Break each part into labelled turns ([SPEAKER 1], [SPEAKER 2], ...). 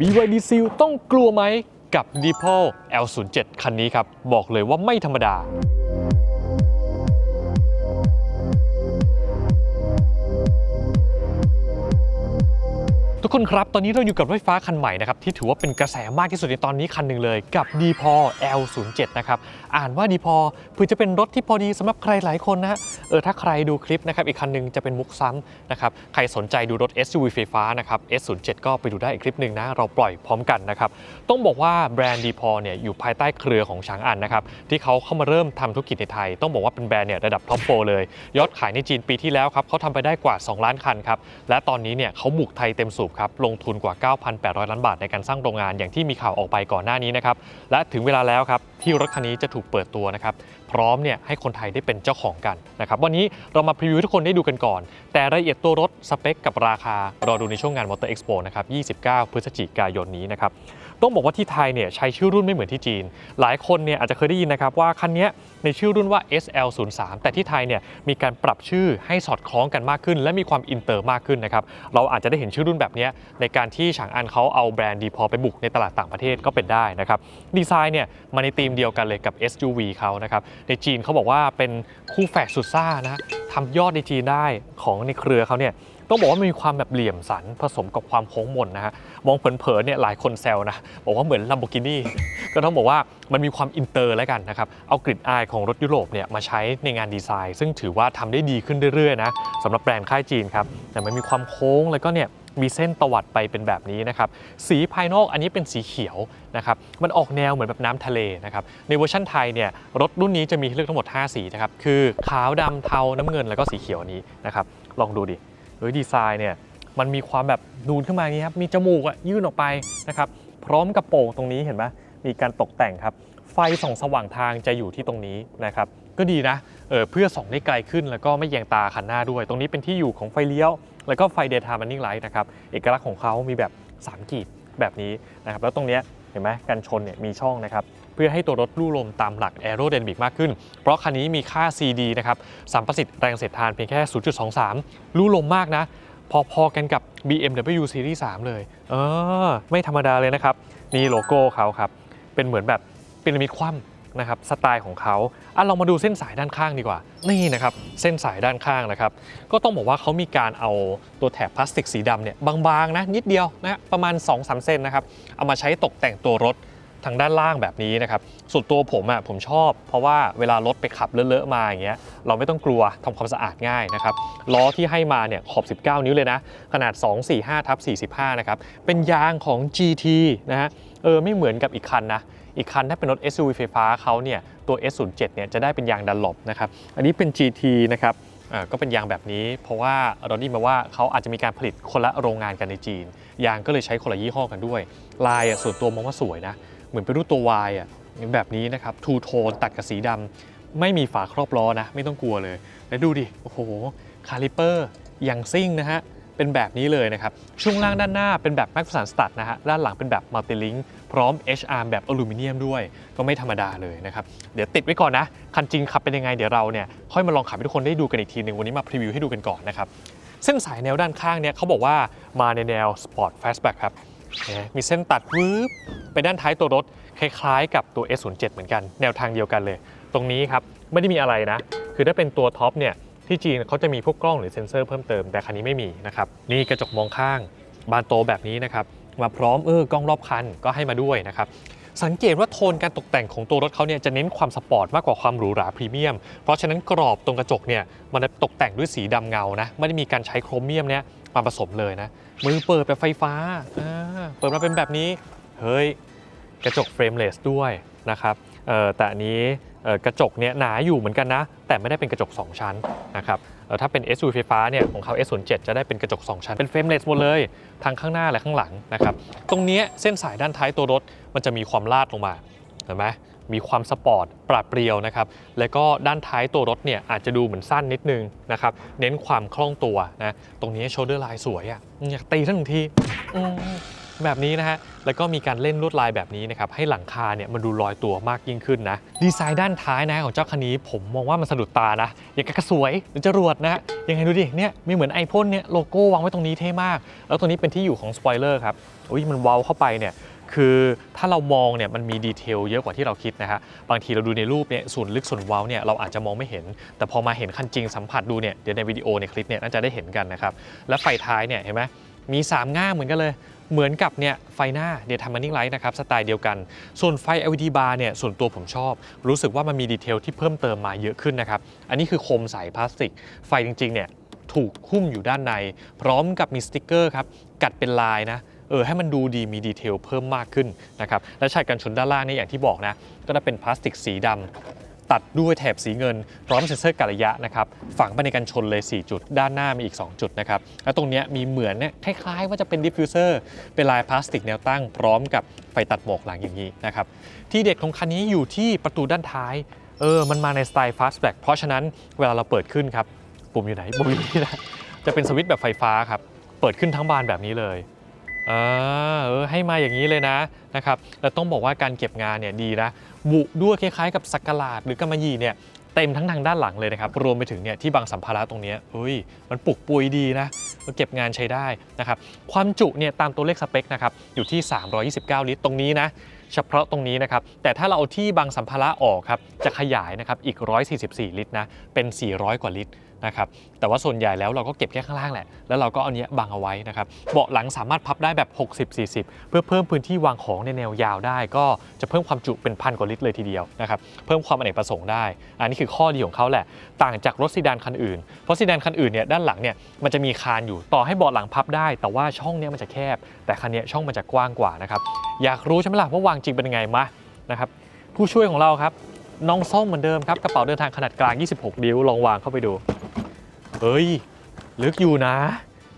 [SPEAKER 1] BYD Seal ต้องกลัวไหมกับ d e p o L07 คันนี้ครับ บอกเลยว่าไม่ธรรมดา ทุกคนครับ ตอนนี้เราอยู่กับรถไฟฟ้าคันใหม่นะครับที่ถือว่าเป็นกระแสมากที่สุดในตอนนี้คันหนึ่งเลยกับ d p o L07 นะครับอ่านว่า d p o เพื่อจะเป็นรถที่พอดีสำหรับใครหลายคนนะเออถ้าใครดูคลิปนะครับอีกคันหนึ่งจะเป็นมุกซ้ำนะครับใครสนใจดูรถ SUV ไฟฟ้านะครับ S07 ก็ไปดูได้อีกคลิปหนึ่งนะเราปล่อยพร้อมกันนะครับต้องบอกว่าแบรนด์ d p o เนี่ยอยู่ภายใต้เครือของช้างอันนะครับที่เขาเข้ามาเริ่มทำธุรกิจในไทย ต้องบอกว่าเป็นแบรนด์เนี่ยระดับท็อปโฟเลยยอดขายในจีนปีที่แล้วครับเขาทำไปได้กว่า 2 ล้านคันครับและตอนนี้เนี่ยเขาบุกไทยเต็มสูบครับลงทุนกว่า 9,800 ล้านบาทในการสร้างโรงงานอย่างที่มีข่าวออกไปก่อนหน้านี้นะครับและถึงเวลาแล้วครับที่รถคันนี้จะถูกเปิดตัวนะครับพร้อมเนี่ยให้คนไทยได้เป็นเจ้าของกันนะครับวันนี้เรามาพรีวิวทุกคนได้ดูกันก่อน แต่รายละเอียดตัวรถสเปคกับราคารอดูในช่วงงาน Motor Expo นะครับ 29 พฤศจิกายนนี้นะครับต้องบอกว่าที่ไทยเนี่ยใช้ชื่อรุ่นไม่เหมือนที่จีน หลายคนเนี่ยอาจจะเคยได้ยินนะครับว่าคันนี้ในชื่อรุ่นว่า SL03 แต่ที่ไทยเนี่ยมีการปรับชื่อให้สอดคล้องกันมากขึ้น และมีความอินเตอร์มากขึ้นนะครับเราอาจจะได้เห็นชื่อรุ่นแบบนี้ในการที่ฉางอันเขาเอาแบรนด์ดีพอไปบุกในตลาดต่างประเทศก็เป็นได้นะครับดีไซน์เนี่ยมาในธีมเดียวกันเลยกับ SUV เขานะครับในจีนเขาบอกว่าเป็นคู่แฝดสุดซ่านะทำยอดในจีนได้ของในเครือเขาเนี่ยต้องบอกว่ามันมีความแบบเหลี่ยมสันผสมกับความโค้งมนนะฮะมองเผินๆเนี่ยหลายคนแซวนะบอกว่าเหมือน Lamborghini ก็ต้องบอกว่ามันมีความอินเตอร์แล้วกันนะครับเอากลิ่นอายของรถยุโรปเนี่ยมาใช้ในงานดีไซน์ ซึ่งถือว่าทำได้ดีขึ้นเรื่อยๆนะสำหรับแบรนด์ค่ายจีนครับแต่มันมีความโค้งแล้วก็เนี่ย มีเส้นตวัดไปเป็นแบบนี้นะครับ สีภายนอกอันนี้เป็นสีเขียวนะครับ มันออกแนวเหมือนแบบน้ำทะเลนะครับ ในเวอร์ชันไทยเนี่ยรถรุ่นนี้จะมีเลือกทั้งหมด 5 สีนะครับ คือขาวดำเทาน้ำเงินแล้วก็สีเขียวอันนี้นะครับ ลองดูดิเฮ้ยดีไซน์เนี่ยมันมีความแบบนูนขึ้นมาอย่างนี้ครับ มีจมูกอะยื่นออกไปนะครับ พร้อมกระโปรงตรงนี้เห็นไหมมีการตกแต่งครับ ไฟส่องสว่างทางจะอยู่ที่ตรงนี้นะครับ ก็ดีนะ เเพื่อส่องได้ไกลขึ้น แล้วก็ไม่แยงตาคันหน้าด้วย ตรงนี้เป็นที่อยู่ของไฟเลี้ยว แล้วก็ไฟ daytime running light นะครับเอกลักษณ์ของเขามีแบบ 3 กีบแบบนี้นะครับแล้วตรงนี้เห็นไหมกันชนเนี่ยมีช่องนะครับเพื่อให้ตัวรถลู่ลมตามหลัก aerodynamic มากขึ้น เพราะคันนี้มีค่า CD นะครับสัมประสิทธิ์แรงเสียดทานเพียงแค่ 0.23 ลู่ลมมากนะพอๆกันกับ BMW Series 3 เลย เออ ไม่ธรรมดาเลยนะครับ นี่โลโก้เขาครับ เป็นเหมือนแบบพีระมิดคว่ำ นะครับสไตล์ของเขาอะเรามาดูเส้นสายด้านข้างดีกว่า นี่นะครับเส้นสายด้านข้างนะครับ ก็ต้องบอกว่าเขามีการเอาตัวแถบพลาสติกสีดำเนี่ยบางๆนะนิดเดียวนะประมาณ 2-3เซนนะครับ เอามาใช้ตกแต่งตัวรถทางด้านล่างแบบนี้นะครับส่วนตัวผมอะผมชอบ เพราะว่าเวลารถไปขับเลอะๆมาอย่างเงี้ยเราไม่ต้องกลัวทำความสะอาดง่ายนะครับล้อที่ให้มาเนี่ยขอบ 19 นิ้วเลยนะ ขนาด 245ทับ45 นะครับ เป็นยางของ GT นะฮะ เออไม่เหมือนกับอีกคันนะ อีกคันถ้าเป็นรถ SUV ไฟฟ้าเขาเนี่ยตัว S07 เนี่ยจะได้เป็นยางดันหลบนะครับ อันนี้เป็น GT นะครับอ่าก็เป็นยางแบบนี้ เพราะว่าเราได้มาว่าเขาอาจจะมีการผลิตคนละโรงงานกันในจีน ยางก็เลยใช้คนละยี่ห้อกันด้วย ลายส่วนตัวมองว่าสวยนะ เหมือนเป็นรูปตัว Y อะแบบนี้นะครับทูโทนตัดกับสีดำไม่มีฝาครอบล้อนะ ไม่ต้องกลัวเลย แล้วดูดิ โอ้โห คาลิเปอร์ยางซิ่งนะฮะ เป็นแบบนี้เลยนะครับ ช่วงล่างด้านหน้าเป็นแบบแม็กซ์สันสตัดนะฮะ ด้านหลังเป็นแบบมัลติลิงพร้อม HR แบบอลูมิเนียมด้วย ก็ไม่ธรรมดาเลยนะครับ เดี๋ยวติดไว้ก่อนนะ คันจริงขับเป็นยังไง เดี๋ยวเราเนี่ยค่อยมาลองขับให้ทุกคนได้ดูกันอีกทีหนึ่งวันนี้มาพรีวิวให้ดูกันก่อนนะครับเส้นสายแนวด้านข้างเนี่ยเขาบอกว่ามาในแนวสปอร์ตแฟสแบ็กครับมีเส้นตัดวืบไปด้านท้ายตัวรถคล้ายๆ กับตัว S07 เหมือนกัน แนวทางเดียวกันเลย ตรงนี้ครับไม่ได้มีอะไรนะ คือถ้าเป็นตัวท็อปเนี่ย ที่จีนเขาจะมีพวกกล้องหรือเซ็นเซอร์เพิ่มเติมแต่คันนี้ไม่มีนะครับนี่กระจกมองข้างบานโตแบบนี้นะครับมาพร้อมเออกล้องรอบคันก็ให้มาด้วยนะครับสังเกตว่าโทนการตกแต่งของตัวรถเขาเนี่ยจะเน้นความสปอร์ตมากกว่าความหรูหราพรีเมียม เพราะฉะนั้นกรอบตรงกระจกเนี่ยมันตกแต่งด้วยสีดำเงานะไม่ได้มีการใช้โครเมียมเนี่ยมาผสมเลยนะมือเปิดแบบไฟฟ้าเปิดมาเป็นแบบนี้เฮ้ยกระจกเฟรมเลสด้วยนะครับเออแต่อันนี้ กระจกเนี่ยหนาอยู่เหมือนกันนะ แต่ไม่ได้เป็นกระจก 2 ชั้นนะครับถ้าเป็น SUV ไฟฟ้าเนี่ยของเขา S07 จะได้เป็นกระจก 2 ชั้น เป็นเฟรมเลสหมดเลยทั้งข้างหน้าและข้างหลังนะครับตรงนี้เส้นสายด้านท้ายตัวรถมันจะมีความลาดลงมาเห็นไหมมีความสปอร์ตปราดเปรียวนะครับแล้วก็ด้านท้ายตัวรถเนี่ยอาจจะดูเหมือนสั้นนิดนึงนะครับเน้นความคล่องตัวนะตรงนี้โชเดอร์ไลน์สวยอะ่ะอยากตีทั้งทีอื แบบนี้นะฮะ แล้วก็มีการเล่นลวดลายแบบนี้นะครับ ให้หลังคาเนี่ยมันดูลอยตัวมากยิ่งขึ้นนะ ดีไซน์ด้านท้ายนะของเจ้าคันนี้ผมมองว่ามันสะดุดตานะ อย่างกระสวยหรือจรวดนะยังไงดูดิ เนี่ยมีเหมือนไอพ่นเนี่ยโลโก้วางไว้ตรงนี้เท่มาก แล้วตรงนี้เป็นที่อยู่ของสปอยเลอร์ครับ อุ้ยมันเว้าเข้าไปเนี่ยคือถ้าเรามองเนี่ยมันมีดีเทลเยอะกว่าที่เราคิดนะฮะบางทีเราดูในรูปเนี่ยส่วนลึกส่วนเว้าเนี่ยเราอาจจะมองไม่เห็น แต่พอมาเห็นคันจริงสัมผัสดูเนี่ยเดี๋ยวในวิดีโอในคลิปเนี่ยน่าจะได้เห็นกันนะครับและไฟท้ายเนี่ยเห็นไหมมี 3 ง่ามเหมือนกันเลย เหมือนกับเนี่ยไฟหน้าเดียวทำมันนิ่งไลท์นะครับสไตล์เดียวกัน ส่วนไฟ LED bar เนี่ยส่วนตัวผมชอบ รู้สึกว่ามันมีดีเทลที่เพิ่มเติมมาเยอะขึ้นนะครับ อันนี้คือโคมใสพลาสติก ไฟจริงๆเนี่ยถูกหุ้มอยู่ด้านใน พร้อมกับมีสติกเกอร์ครับกัดเป็นลายนะเออให้มันดูดีมีดีเทลเพิ่มมากขึ้นนะครับและฉากกันชนด้านล่างเนี่ยอย่างที่บอกนะก็จะเป็นพลาสติกสีดำ ตัดด้วยแถบสีเงิน พร้อมเซ็นเซอร์กระยะนะครับฝังไปในกันชนเลย 4 จุด ด้านหน้ามีอีก 2 จุดนะครับแล้วตรงนี้มีเหมือนเนี่ยคล้ายๆ ว่าจะเป็นดิฟฟิวเซอร์เป็นลายพลาสติกแนวตั้ง พร้อมกับไฟตัดหมอกหลังอย่างนี้นะครับที่เด็ดของคันนี้อยู่ที่ประตูด้านท้ายเออมันมาในสไตล์ fastback เพราะฉะนั้นเวลาเราเปิดขึ้นครับปุ่มอยู่ไหนปุ่มอยู่นี่นะจะเป็นสวิตช์แบบไฟฟ้าครับเปิดขึ้นทั้งบานแบบนี้เลยอ่าเออให้มาอย่างนี้เลยนะนะครับแล้วต้องบอกว่าการเก็บงานเนี่ยดีนะ บุด้วยคล้ายๆ กับสักกลาดหรือกำมะหยี่เนี่ยเต็มทั้งทางด้านหลังเลยนะครับ รวมไปถึงเนี่ยที่บางสัมภาระตรงนี้เฮ้ย มันปลุกปุยดีนะเก็บงานใช้ได้นะครับ ความจุเนี่ยตามตัวเลขสเปคนะครับ อยู่ที่ 329 ลิตรตรงนี้นะ เฉพาะตรงนี้นะครับ แต่ถ้าเราเอาที่บางสัมภาระออกครับ จะขยายนะครับ อีก 144 ลิตรนะ เป็น 400 กว่าลิตร นะครับแต่ว่าส่วนใหญ่แล้วเราก็เก็บแค่ข้างล่างแหละ แล้วเราก็เอาเนี้ยบังเอาไว้นะครับเบาะหลังสามารถพับได้แบบ 60-40 เพื่อเพิ่มพื้นที่วางของในแนวยาวได้ ก็จะเพิ่มความจุเป็นพันกว่าลิตรเลยทีเดียวนะครับเพิ่มความอเนกประสงค์ได้ อันนี้คือข้อดีของเขาแหละ ต่างจากรถซีดานคันอื่น เพราะซีดานคันอื่นเนี่ยด้านหลังเนี่ยมันจะมีคานอยู่ต่อให้เบาะหลังพับได้ แต่ว่าช่องเนี้ยมันจะแคบ แต่คันเนี้ยช่องมันจะกว้างกว่านะครับอยากรู้ใช่ไหมล่ะว่าวางจริงเป็นยังไงมานะครับผู้ช่วยของเราครับน้องส้มเหมือนเดิมครับกระเป๋าเดินทางขนาดกลาง 26 นิ้วลองวางเข้าไปดู เอ้ย ลึกอยู่นะ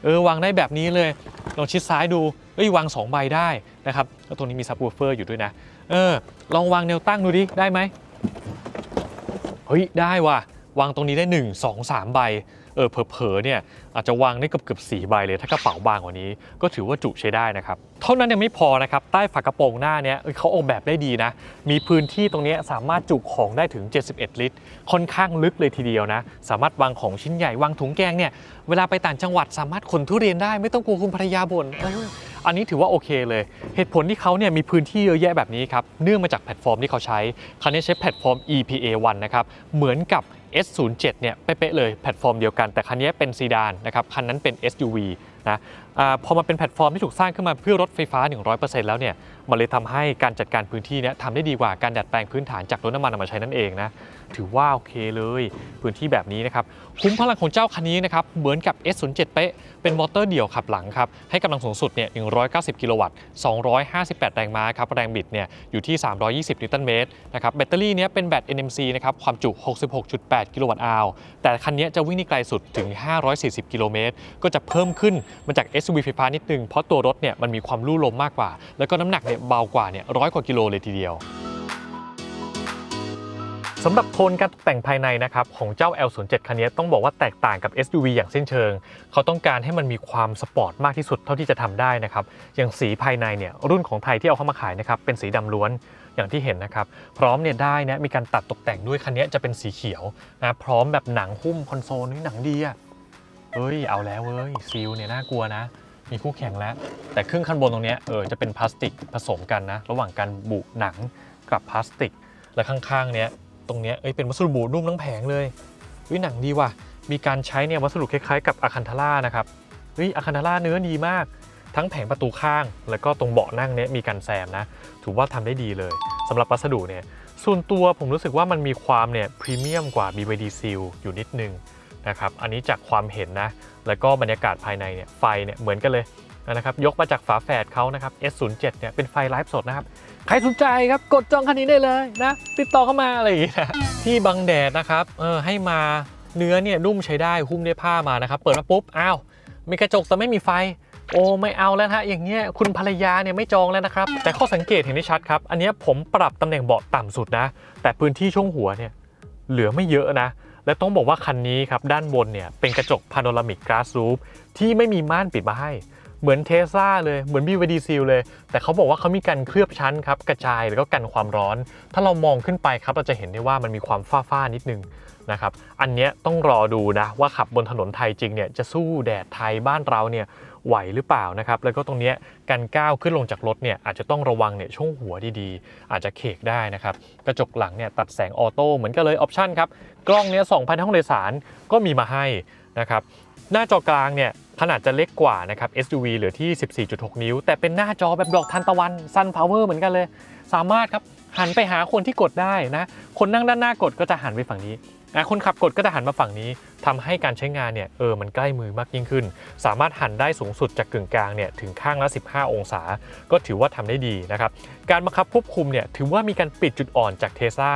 [SPEAKER 1] เออวางได้แบบนี้เลย ลองชิดซ้ายดู เอ้ยวาง 2 ใบได้นะครับ แล้วตรงนี้มีซับวูเฟอร์อยู่ด้วยนะ เออ ลองวางแนวตั้งดูดิ ได้ไหม เฮ้ย ได้ว่ะ วางตรงนี้ได้ 1 2 3 ใบ เออเผลอๆเนี่ยอาจจะวางได้เกือบเกือบสี่ใบเลย ถ้ากระเป๋าบางกว่านี้ ก็ถือว่าจุใช้ได้นะครับ เท่านั้นยังไม่พอนะครับ ใต้ฝากระโปรงหน้าเนี้ยเขาออกแบบได้ดีนะ มีพื้นที่ตรงนี้สามารถจุของได้ถึง 71 ลิตร ค่อนข้างลึกเลยทีเดียวนะ สามารถวางของชิ้นใหญ่วางถุงแกงเนี่ย เวลาไปต่างจังหวัดสามารถขนทุเรียนได้ไม่ต้องกลัวคุณภรรยาบ่นอันนี้ถือว่าโอเคเลย เหตุผลที่เขาเนี่ยมีพื้นที่เยอะแยะแบบนี้ครับ เนื่องมาจากแพลตฟอร์มที่เขาใช้คันนี้ใช้แพลตฟอร์ม EPA 1 นะครับ เหมือนกับ S07 เนี่ยเป๊ะเลยแพลตฟอร์มเดียวกัน แต่คันนี้เป็นซีดานนะครับคันนั้นเป็น SUV นะ พอมาเป็นแพลตฟอร์มที่ถูกสร้างขึ้นมาเพื่อรถไฟฟ้า 100%แล้วเนี่ยมันเลยทำให้การจัดการพื้นที่เนี่ยทำได้ดีกว่าการดัดแปลงพื้นฐานจากรถน้ำมันเอามาใช้นั่นเองนะถือว่าโอเคเลยพื้นที่แบบนี้นะครับคุ้มพลังของเจ้าคันนี้นะครับเหมือนกับ S07 เป๊ะเป็นมอเตอร์เดี่ยวขับหลังครับให้กำลังสูงสุดเนี่ย190 กิโลวัตต์ 258 แรงม้าครับแรงบิดเนี่ยอยู่ที่ 320 นิวตันเมตรนะครับแบตเตอรี่เนี้ยเป็นแบต NMC นะครับความจุ 66.8 กิโลวัตต์อาวแต่คันนี้จะวิ่งได้ไกลสุดถึง 540 กิโลเมตรก็จะเพิ่มขึ้นมาจาก SUV ไฟฟ้านิดนึง เพราะตัวรถเนี่ยมันมีความลู่ลมมากกว่า แล้วก็น้ำหนักเนี่ยเบากว่าเนี่ยร้อยกว่ากิโลเลยทีเดียวสำหรับโทนการตกแต่งภายในนะครับของเจ้า L07 คันนี้ต้องบอกว่าแตกต่างกับ SUV อย่างสิ้นเชิง เขาต้องการให้มันมีความสปอร์ตมากที่สุดเท่าที่จะทำได้นะครับอย่างสีภายในเนี่ยรุ่นของไทยที่เอาเข้ามาขายนะครับเป็นสีดำล้วนอย่างที่เห็นนะครับ พร้อมเนี่ยได้นะมีการตัดตกแต่งด้วยคันนี้จะเป็นสีเขียวนะพร้อมแบบหนังหุ้มคอนโซลนี่หนังดีอะ เอ้ยเอาแล้วเว้ยซีลเนี่ยน่ากลัวนะ มีคู่แข่งแล้ว แต่ครึ่งข้างบนตรงนี้เออจะเป็นพลาสติกผสมกันนะ ระหว่างการบุหนังกับพลาสติก และข้างๆเนี้ยตรงเนี้ยเอ้ยเป็นวัสดุบุนุ่มทั้งแผงเลยวิหนังดีว่ะมีการใช้เนี่ยวัสดุคล้ายๆกับอะคันทาร่านะครับเฮ้ยอะคันทาร่าเนื้อดีมาก ทั้งแผงประตูข้าง แล้วก็ตรงเบาะนั่งเนี้ยมีการแซมนะ ถือว่าทำได้ดีเลยสำหรับวัสดุเนี่ยส่วนตัวผมรู้สึกว่ามันมีความเนี่ยพรีเมียมกว่า BYD Seal อยู่นิดนึง นะครับอันนี้จากความเห็นนะแล้วก็บรรยากาศภายในเนี่ยไฟเนี่ยเหมือนกันเลยนะครับยกมาจากฝาแฝดเขานะครับ S07 เนี่ยเป็นไฟไลฟ์สดนะครับใครสนใจครับกดจองคันนี้ได้เลยนะติดต่อเข้ามาอะไรอย่างงี้นะที่บังแดดนะครับเออให้มาเนื้อเนี่ยนุ่มใช้ได้หุ้มด้วยผ้ามานะครับ เปิดมาปุ๊บอ้าวมีกระจกแต่ไม่มีไฟ โอ้ไม่เอาแล้วฮะอย่างเงี้ยคุณภรรยาเนี่ยไม่จองแล้วนะครับ แต่ข้อสังเกตเห็นได้ชัดครับ อันนี้ผมปรับตำแหน่งเบาะต่ำสุดนะ แต่พื้นที่ช่วงหัวเนี่ยเหลือไม่เยอะนะ และต้องบอกว่าคันนี้ครับด้านบนเนี่ยเป็นกระจกพาโนรามิกกราสรูฟที่ไม่มีม่านปิดมาให้ เหมือนเทสลาเลยเหมือน BYD Seal เลย แต่เขาบอกว่าเขามีการเคลือบชั้นครับกระจายแล้วก็กันความร้อน ถ้าเรามองขึ้นไปครับเราจะเห็นได้ว่ามันมีความฝ้าฝ้านิดนึงนะครับอันเนี้ยต้องรอดูนะว่าขับบนถนนไทยจริงเนี่ยจะสู้แดดไทยบ้านเราเนี่ย ไหวหรือเปล่านะครับแล้วก็ตรงนี้การก้าวขึ้นลงจากรถเนี่ยอาจจะต้องระวังเนี่ยช่วงหัวดีๆ อาจจะเขกได้นะครับกระจกหลังเนี่ยตัดแสงออโต้เหมือนกันเลยออปชั่นครับกล้องเนี้ย2,000ห้องโดยสารก็มีมาให้นะครับหน้าจอกลางเนี่ยขนาดจะเล็กกว่านะครับ SUV เหลือที่ 14.6 นิ้ว แต่เป็นหน้าจอแบบดอกทานตะวัน Sun Power เหมือนกันเลย สามารถครับหันไปหาคนที่กดได้นะ คนนั่งด้านหน้ากดก็จะหันไปฝั่งนี้ คนขับกดก็จะหันมาฝั่งนี้ทำให้การใช้งานเนี่ยเออมันใกล้มือมากยิ่งขึ้น สามารถหันได้สูงสุดจากกึ่งกลางเนี่ยถึงข้างละ 15 องศา ก็ถือว่าทำได้ดีนะครับ การบังคับควบคุมเนี่ยถือว่ามีการปิดจุดอ่อนจากเทสลา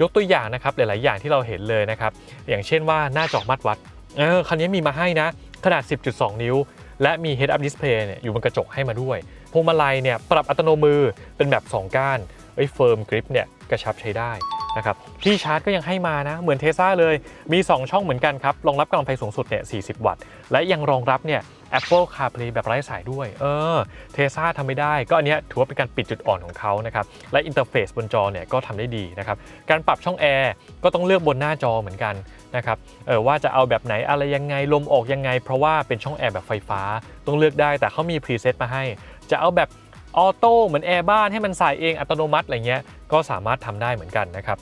[SPEAKER 1] ยกตัวอย่างนะครับหลาย ๆ อย่างที่เราเห็นเลยนะครับ อย่างเช่นว่าหน้าจอมัดวัดเออคันนี้มีมาให้นะขนาด 10.2 นิ้ว และมี Head Up Display เนี่ยอยู่บนกระจกให้มาด้วยพวงมาลัยเนี่ยปรับอัตโนมือเป็นแบบ 2 ก้านไอ้เฟิร์มกริปเนี่ยกระชับใช้ได้ นะครับที่ชาร์จก็ยังให้มานะ เหมือนเทสลาเลยมี 2 ช่องเหมือนกันครับรองรับกำลังไฟสูงสุดเนี่ย 40 วัตต์ และยังรองรับเนี่ย Apple CarPlay แบบไร้สายด้วย เออเทสลาทำไม่ได้ ก็อันนี้ถือว่าเป็นการปิดจุดอ่อนของเขานะครับ และอินเทอร์เฟซบนจอเนี่ยก็ทำได้ดีนะครับ การปรับช่องแอร์ก็ต้องเลือกบนหน้าจอเหมือนกันนะครับเออว่าจะเอาแบบไหนอะไรยังไงลมออกยังไง เพราะว่าเป็นช่องแอร์แบบไฟฟ้าต้องเลือกได้แต่เขามีพรีเซตมาให้ จะเอาแบบ ออโต้เหมือนแอร์บ้านให้มันใส่เองอัตโนมัติอะไรเงี้ยก็สามารถทำได้เหมือนกันนะครับ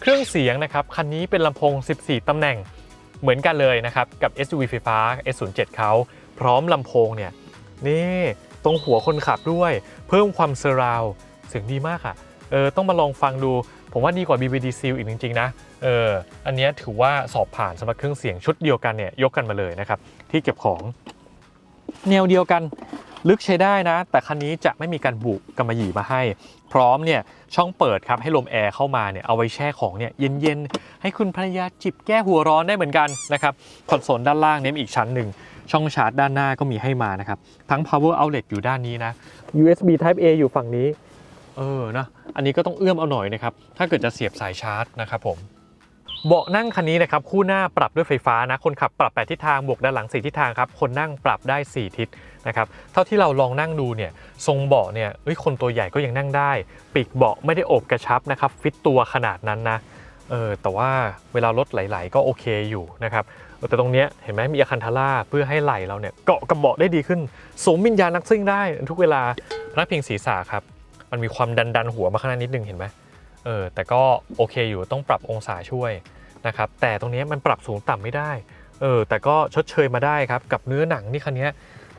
[SPEAKER 1] เครื่องเสียงนะครับคันนี้เป็นลำโพง 14ตำแหน่งเหมือนกันเลยนะครับกับ SUV ไฟฟ้า S07 เขาพร้อมลำโพงเนี่ยนี่ตรงหัวคนขับด้วย เพิ่มความเซราวเสียงดีมากอะ่ะเออต้องมาลองฟังดู ผมว่าดีกว่า BBD Seal อีกจริงๆนะเอออันนี้ถือว่าสอบผ่านสำหรับเครื่องเสียงชุดเดียวกันเนี่ยยกกันมาเลยนะครับที่เก็บของแนวเดียวกัน ลึกใช้ได้นะ แต่คันนี้จะไม่มีการบุกำมะหยี่มาให้ พร้อมเนี่ยช่องเปิดครับให้ลมแอร์เข้ามาเนี่ยเอาไว้แช่ของเนี่ยเย็นๆ ให้คุณภรรยาจิบแก้หัวร้อนได้เหมือนกันนะครับคอนโซลด้านล่างเนี่ยมีอีกชั้นหนึ่งช่องชาร์จด้านหน้าก็มีให้มานะครับ ทั้ง power outlet อยู่ด้านนี้นะ USB Type A อยู่ฝั่งนี้ เออนะอันนี้ก็ต้องเอื้อมเอาหน่อยนะครับ ถ้าเกิดจะเสียบสายชาร์จนะครับผม เบาะนั่งคันนี้นะครับคู่หน้าปรับด้วยไฟฟ้านะคนขับปรับ 8 ทิศทางบวกด้านหลัง 4 ทิศทางครับคนนั่งปรับได้ 4 ทิศนะครับเท่าที่เราลองนั่งดูเนี่ยทรงเบาะเนี่ยเอ้ยคนตัวใหญ่ก็ยังนั่งได้ ปีกเบาะไม่ได้โอบกระชับนะครับฟิตตัวขนาดนั้นนะเออแต่ว่าเวลารถไหลๆก็โอเคอยู่นะครับแต่ตรงเนี้ยเห็นไหมมีอาคันทาร่าเพื่อให้ไหลเราเนี่ยเกาะกับเบาะได้ดีขึ้นสมวิญญาณนักซิ่งได้ทุกเวลาพนักพิงศีรษะครับมันมีความดันดันหัวมาข้างหน้านิดนึงเห็นไหม เออแต่ก็โอเคอยู่ต้องปรับองศาช่วยนะครับแต่ตรงนี้มันปรับสูงต่ำไม่ได้เออแต่ก็ชดเชยมาได้ครับกับเนื้อหนังนี่คันนี้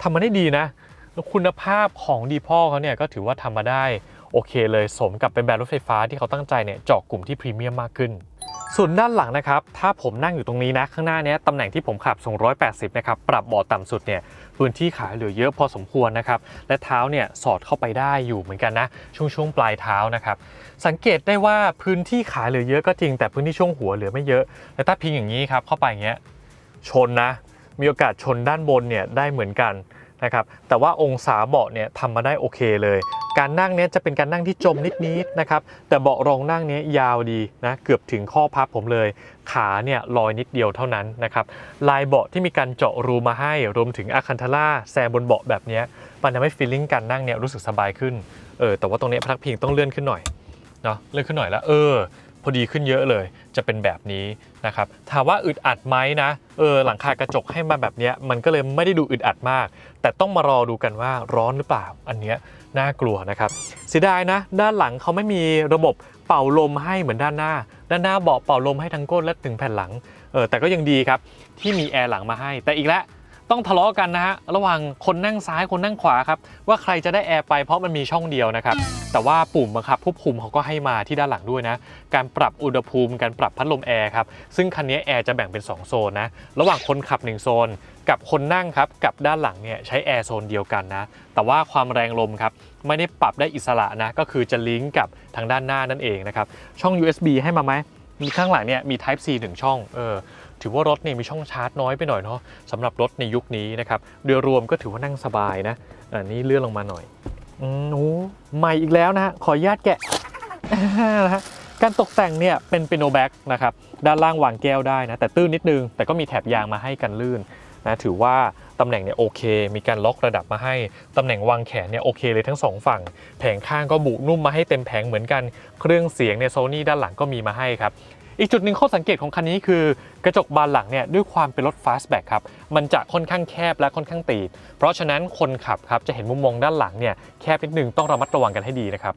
[SPEAKER 1] ทำมาได้ดีนะแล้วคุณภาพของดีพ่อเขาเนี่ยก็ถือว่าทำมาได้โอเคเลยสมกับเป็นแบรนด์รถไฟฟ้าที่เขาตั้งใจเนี่ยเจาะกลุ่มที่พรีเมียมมากขึ้น ส่วนด้านหลังนะครับ ถ้าผมนั่งอยู่ตรงนี้นะ ข้างหน้านี้ตำแหน่งที่ผมขับสูง180 นะครับ ปรับเบาะต่ำสุดเนี่ยพื้นที่ขาเหลือเยอะพอสมควรนะครับ และเท้าเนี่ยสอดเข้าไปได้อยู่เหมือนกันนะ ช่วงช่วงปลายเท้านะครับ สังเกตได้ว่าพื้นที่ขาเหลือเยอะก็จริง แต่พื้นที่ช่วงหัวเหลือไม่เยอะ และถ้าพิงอย่างนี้ครับเข้าไปอย่างเงี้ยชนนะ มีโอกาสชนด้านบนเนี่ยได้เหมือนกันนะครับ แต่ว่าองศาเบาะเนี่ยทำมาได้โอเคเลย การนั่งเนี้ยจะเป็นการนั่งที่จมนิดๆนะครับแต่เบาะรองนั่งเนี้ยยาวดีนะเกือบถึงข้อพับผมเลย ขาเนี่ยลอยนิดเดียวเท่านั้นนะครับลายเบาะที่มีการเจาะรูมาให้รวมถึงอะคันทาร่าแซมบนเบาะแบบนี้มันทำให้ฟีลลิ่งการนั่งเนี่ยรู้สึกสบายขึ้นเออแต่ว่าตรงเนี้ยพักพิงต้องเลื่อนขึ้นหน่อยเนาะเลื่อนขึ้นหน่อยแล้วเออ พอดีขึ้นเยอะเลย จะเป็นแบบนี้นะครับถามว่าอึดอัดไหมนะเออหลังคากระจกให้มาแบบนี้มันก็เลยไม่ได้ดูอึดอัดมาก แต่ต้องมารอดูกันว่าร้อนหรือเปล่าอันเนี้ยน่ากลัวนะครับเสียดายนะด้านหลังเขาไม่มีระบบเป่าลมให้เหมือนด้านหน้า ด้านหน้าเบาะเป่าลมให้ทั้งก้นและถึงแผ่นหลังเออแต่ก็ยังดีครับที่มีแอร์หลังมาให้แต่อีกแล้ว ต้องทะเลาะกันนะฮะระหว่างคนนั่งซ้ายคนนั่งขวาครับว่าใครจะได้แอร์ไปเพราะมันมีช่องเดียวนะครับแต่ว่าปุ่มบังคับควบคุมเขาก็ให้มาที่ด้านหลังด้วยนะ การปรับอุณหภูมิการปรับพัดลมแอร์ครับซึ่งคันนี้แอร์จะแบ่งเป็น 2 โซนนะระหว่างคนขับ 1 โซน กับคนนั่งครับกับด้านหลังเนี่ยใช้แอร์โซนเดียวกันนะแต่ว่าความแรงลมครับไม่ได้ปรับได้อิสระนะก็คือจะลิงก์กับทางด้านหน้านั่นเองนะครับช่อง USB ให้มาไหมมีข้างหลังเนี่ยมี Type C หนึ่งช่องเออ ถือว่ารถเนี่ยมีช่องชาร์จน้อยไปหน่อยเนาะสำหรับรถในยุคนี้นะครับโดยรวมก็ถือว่านั่งสบายนะอันนี้เลื่อนลงมาหน่อยอืมโอ้ใหม่อีกแล้วนะ ขออนุญาตแกะนะฮะการตกแต่งเนี่ยเป็นเปียโนแบ็กนะครับด้านล่างวางแก้วได้นะแต่ตื้นนิดนึง แต่ก็มีแถบยางมาให้กันลื่นนะถือว่าตำแหน่งเนี่ยโอเค มีการล็อกระดับมาให้ ตำแหน่งวางแขนเนี่ยโอเคเลยทั้งสองฝั่ง แผงข้างก็บุนุ่มมาให้เต็มแผงเหมือนกัน เครื่องเสียงเนี่ยโซนี่ด้านหลังก็มีมาให้ครับ อีกจุดหนึ่งข้อสังเกตของคันนี้คือกระจกบานหลังเนี่ยด้วยความเป็นรถ fastback ครับมันจะค่อนข้างแคบและค่อนข้างตีบเพราะฉะนั้นคนขับครับจะเห็นมุมมองด้านหลังเนี่ยแคบนิดนึงต้องระมัดระวังกันให้ดีนะครับ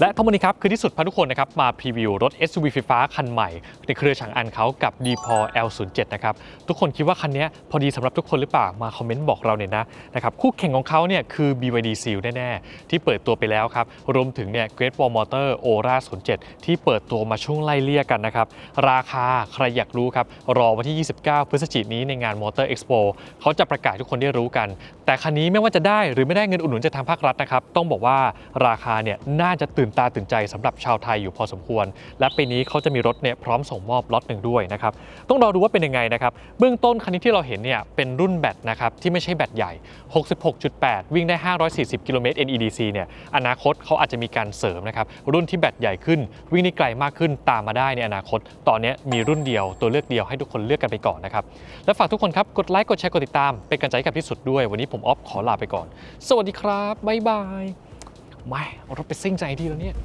[SPEAKER 1] และทั้งหมดนี้ครับ คือที่สุดพาทุกคนนะครับ มาพรีวิวรถ SUV ไฟฟ้าคันใหม่ ในเครือฉางอันเขากับ d p o L07 นะครับ ทุกคนคิดว่าคันนี้พอดีสำหรับทุกคนหรือเปล่า มาคอมเมนต์บอกเราเนี่ยนะนะครับคู่แข่งของเขาเนี่ยคือ BYD Seal แน่ ๆ ที่เปิดตัวไปแล้วครับ รวมถึงเนี่ย Great Wall Motor Aura 07 ที่เปิดตัวมาช่วงไล่เลี่ยกันนะครับ ราคาใครอยากรู้ครับ รอวันที่ 29 พฤศจิกายนนี้ในงาน Motor Expo เขาจะประกาศทุกคนได้รู้กัน แต่คันนี้ไม่ว่าจะได้หรือไม่ได้เงินอุดหนุนจากทางภาครัฐนะครับต้องบอกว่าราคาเนี่ยน่าจะตื่นตาตื่นใจสำหรับชาวไทยอยู่พอสมควร และปีนี้เขาจะมีรถเนี่ยพร้อมส่งมอบล็อตหนึ่งด้วยนะครับต้องรอดูว่าเป็นยังไงนะครับเบื้องต้นคันนี้ที่เราเห็นเนี่ยเป็นรุ่นแบตนะครับที่ไม่ใช่แบตใหญ่ 66.8 วิ่งได้ 540 กิโลเมตร NEDC เนี่ยอนาคตเขาอาจจะมีการเสริมนะครับรุ่นที่แบตใหญ่ขึ้น วิ่งได้ไกลมากขึ้นตามมาได้ในอนาคต ตอนนี้มีรุ่นเดียวตัวเลือกเดียวให้ทุกคนเลือกกันไปก่อนนะครับและฝากทุกคนครับกดไลค์กดแชร์กดติดตามเป็นกำลังใจกับที่สุดด้วย วันนี้ผมออฟขอลาไปก่อน สวัสดีครับบ๊ายบาย ไม่เอารถไปซิ่งใจดีแล้วเนี่ย